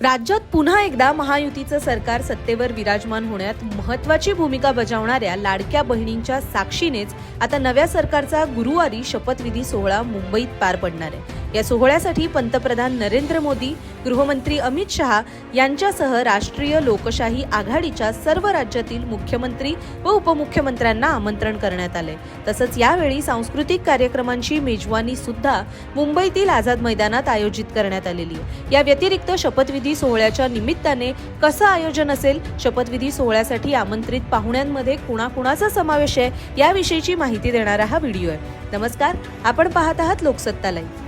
राज्यात पुन्हा एकदा महायुतीचं सरकार सत्तेवर विराजमान होण्यात महत्वाची भूमिका बजावणाऱ्या लाडक्या बहिणींच्या साक्षीनेच आता नव्या सरकारचा गुरुवारी शपथविधी सोहळा मुंबईत पार पडणार आहे. या सोहळ्यासाठी पंतप्रधान नरेंद्र मोदी गृहमंत्री अमित शहा यांच्यासह राष्ट्रीय लोकशाही आघाडीच्या सर्व राज्यातील मुख्यमंत्री व उपमुख्यमंत्र्यांना आमंत्रण करण्यात आले. तसंच यावेळी सांस्कृतिक कार्यक्रमांची मेजवानी सुद्धा मुंबईतील आझाद मैदानात आयोजित करण्यात आलेली या व्यतिरिक्त शपथविधी सोहळ्याच्या निमित्ताने कसं आयोजन असेल शपथविधी सोहळ्यासाठी आमंत्रित पाहुण्यांमध्ये कुणाकुणाचा समावेश आहे याविषयीची माहिती देणारा हा व्हिडिओ आहे. नमस्कार आपण पाहत आहात लोकसत्ता लाईव्ह.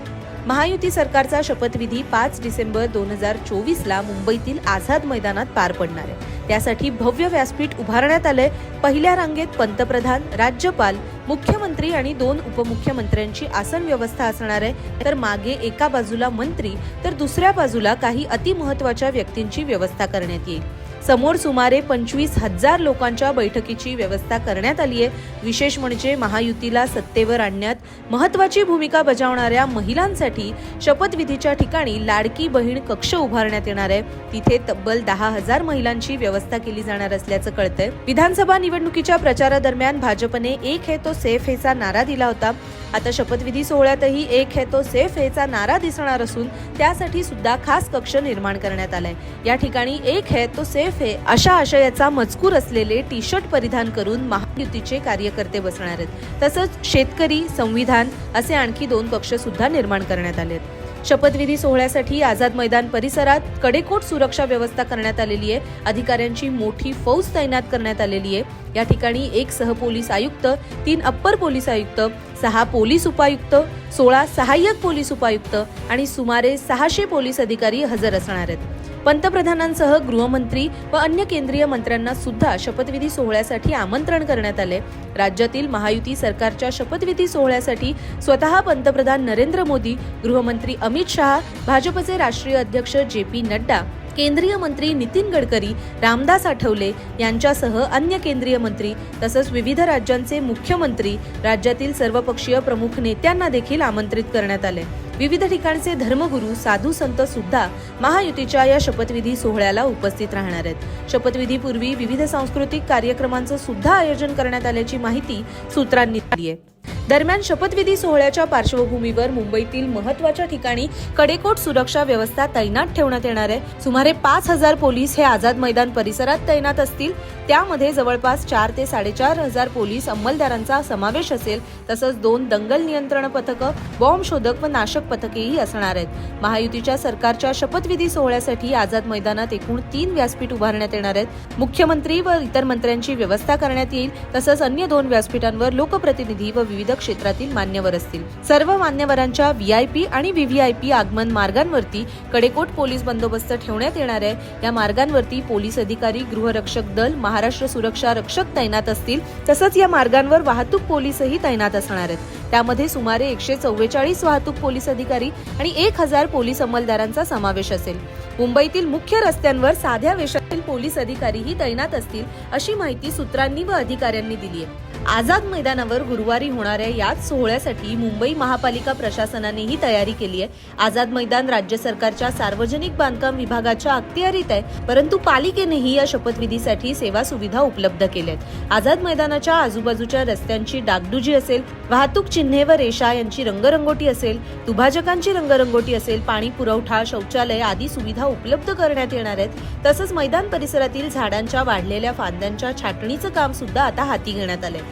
महायुती सरकारचा शपथविधी पाच डिसेंबर दोन हजार चोवीसला मुंबईतील आझाद मैदानात पार पडणार आहे. त्यासाठी भव्य व्यासपीठ उभारण्यात आलंय. पहिल्या रांगेत पंतप्रधान राज्यपाल मुख्यमंत्री आणि दोन उपमुख्यमंत्र्यांची आसन व्यवस्था असणार आहे. तर मागे एका बाजूला मंत्री तर दुसऱ्या बाजूला काही अतिमहत्वाच्या व्यक्तींची व्यवस्था करण्यात येईल. समोर सुमारे पंचवीस हजार लोकांच्या बैठकीची व्यवस्था करण्यात आली आहे. विशेष म्हणजे महायुतीला सत्तेवर आणण्यात महत्वाची भूमिका बजावणाऱ्या महिलांसाठी शपथविधीच्या ठिकाणी लाडकी बहीण कक्ष उभारण्यात येणार आहे. तिथे तब्बल दहा हजार महिलांची व्यवस्था केली जाणार असल्याचं कळतंय. विधानसभा निवडणुकीच्या प्रचारादरम्यान भाजपने एक है तो सेफ हेचा नारा दिला होता. आता शपथविधी सोहळ्यातही एक है तो सेफ हेचा नारा दिसणार असून त्यासाठी सुद्धा खास कक्ष निर्माण करण्यात आलाय. या ठिकाणी एक है तो सेफ हे अशा आशयाचा मजकूर असलेले टी शर्ट परिधान करून महायुतीचे कार्यकर्ते बसणार आहेत. तसंच शेतकरी संविधान असे आणखी दोन कक्ष सुद्धा निर्माण करण्यात आले आहेत शपथविधी सोहळ्यासाठी आझाद मैदान परिसरात कडेकोट सुरक्षा व्यवस्था करण्यात आलेली आहे. अधिकाऱ्यांची मोठी फौज तैनात करण्यात आलेली आहे. या ठिकाणी एक सहपोलीस आयुक्त तीन अप्पर पोलीस आयुक्त सहा पोलीस उपायुक्त सोळा सहाय्यक पोलीस उपायुक्त आणि सुमारे सहाशे पोलीस अधिकारी हजर असणार आहेत. पंतप्रधानांसह गृहमंत्री व अन्य केंद्रीय मंत्र्यांना सुद्धा शपथविधी सोहळ्यासाठी आमंत्रण करण्यात आले. राज्यातील महायुती सरकारच्या शपथविधी सोहळ्यासाठी स्वतः पंतप्रधान नरेंद्र मोदी गृहमंत्री अमित शहा भाजपचे राष्ट्रीय अध्यक्ष जे पी नड्डा केंद्रीय मंत्री नितीन गडकरी रामदास आठवले यांच्यासह अन्य केंद्रीय मंत्री तसंच विविध राज्यांचे मुख्यमंत्री राज्यातील सर्वपक्षीय प्रमुख नेत्यांना देखील आमंत्रित करण्यात आले. विविध ठिकाणचे धर्मगुरू साधू संत सुद्धा महायुतीच्या या शपथविधी सोहळ्याला उपस्थित राहणार आहेत. शपथविधीपूर्वी विविध सांस्कृतिक कार्यक्रमांचं सुद्धा आयोजन करण्यात आल्याची माहिती सूत्रांनी दिली आहे. दरम्यान शपथविधी सोहळ्याच्या पार्श्वभूमीवर मुंबईतील महत्त्वाच्या ठिकाणी कडेकोट सुरक्षा व्यवस्था तैनात ठेवण्यात येणार आहे. सुमारे पाच हजार पोलीस हे आझाद मैदान परिसरात तैनात असतील. त्यामध्ये जवळपास चार ते साडेचार हजार पोलीस अंमलदारांचा समावेश असेल. तसंच दोन दंगल नियंत्रण पथकं बॉम्ब शोधक व नाशक पथकेही असणार आहेत. महायुतीच्या सरकारच्या शपथविधी सोहळ्यासाठी आझाद मैदानात एकूण तीन व्यासपीठ उभारण्यात येणार आहेत. मुख्यमंत्री व इतर मंत्र्यांची व्यवस्था करण्यात येईल. तसंच अन्य दोन व्यासपीठांवर लोकप्रतिनिधी व विविध क्षेत्रातील मान्यवर असतील. सर्व मान्यवरांच्या व्हीआयपी आणि व्हीव्हीआयपी आगमन मार्गांवरती कडेकोट पोलीस बंदोबस्त ठेवण्यात येणार आहे. या मार्गांवरती पोलीस अधिकारी गृहरक्षक दल महाराष्ट्र सुरक्षा रक्षक तैनात असतील. तसंच या मार्गांवर वाहतूक पोलीसही तैनात असणार आहेत. त्यामध्ये सुमारे एकशे चव्वेचाळीस वाहतूक पोलीस अधिकारी आणि एक हजार पोलीस अंमलदारांचा समावेश असेल. मुंबईतील मुख्य रस्त्यांवर साध्या वेशातील पोलीस अधिकारीही तैनात असतील अशी माहिती सूत्रांनी व अधिकाऱ्यांनी दिली आहे. आझाद मैदानावर गुरुवारी होणाऱ्या याच सोहळ्यासाठी मुंबई महापालिका प्रशासनानेही तयारी केली आहे. आझाद मैदान राज्य सरकारच्या सार्वजनिक बांधकाम विभागाच्या अखत्यारीत आहे परंतु पालिकेनेही या शपथविधीसाठी सेवा सुविधा उपलब्ध केल्यात आझाद मैदानाच्या आजूबाजूच्या रस्त्यांची डागडुजी असेल वाहतूक चिन्हे व रेषा यांची रंगरंगोटी असेल दुभाजकांची रंगरंगोटी असेल पाणी पुरवठा शौचालय आदी सुविधा उपलब्ध करण्यात येणार आहेत. तसंच मैदान परिसरातील झाडांच्या वाढलेल्या फांद्यांच्या छाटणीचं काम सुद्धा आता हाती घेण्यात आलंय.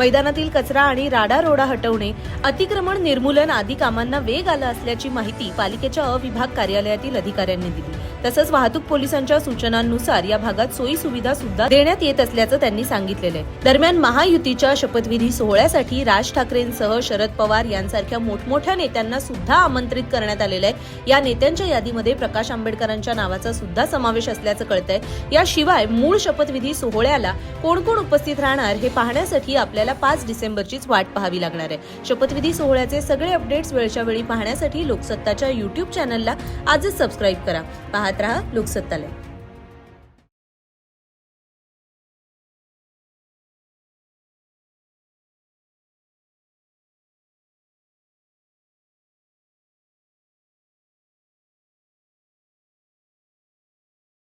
मैदानातील कचरा आणि राडारोडा हटवणे अतिक्रमण निर्मूलन आदी कामांना वेग आला असल्याची माहिती पालिकेच्या अविभाग कार्यालयातील अधिकाऱ्यांनी दिली. तसंच वाहतूक पोलिसांच्या सूचनांनुसार या भागात सोयी सुविधा सुद्धा देण्यात येत असल्याचं त्यांनी सांगितलेलं आहे. दरम्यान महायुतीच्या शपथविधी सोहळ्यासाठी राज ठाकरेंसह शरद पवार यांसारख्या मोठमोठ्या नेत्यांना सुद्धा आमंत्रित करण्यात आलेलं आहे. या नेत्यांच्या यादीमध्ये प्रकाश आंबेडकरांच्या नावाचा सुद्धा समावेश असल्याचं कळतंय. याशिवाय मूळ शपथविधी सोहळ्याला कोण कोण उपस्थित राहणार हे पाहण्यासाठी आपल्याला आपल्याला पाच डिसेंबरचीच वाट पाहावी लागणार आहे. शपथविधी सोहळ्याचे सगळे अपडेट्स वेळच्या वेळी पाहण्यासाठी लोकसत्ताच्या युट्यूब चॅनलला आजच सबस्क्राईब करा. पाहत रहा लोकसत्तालय.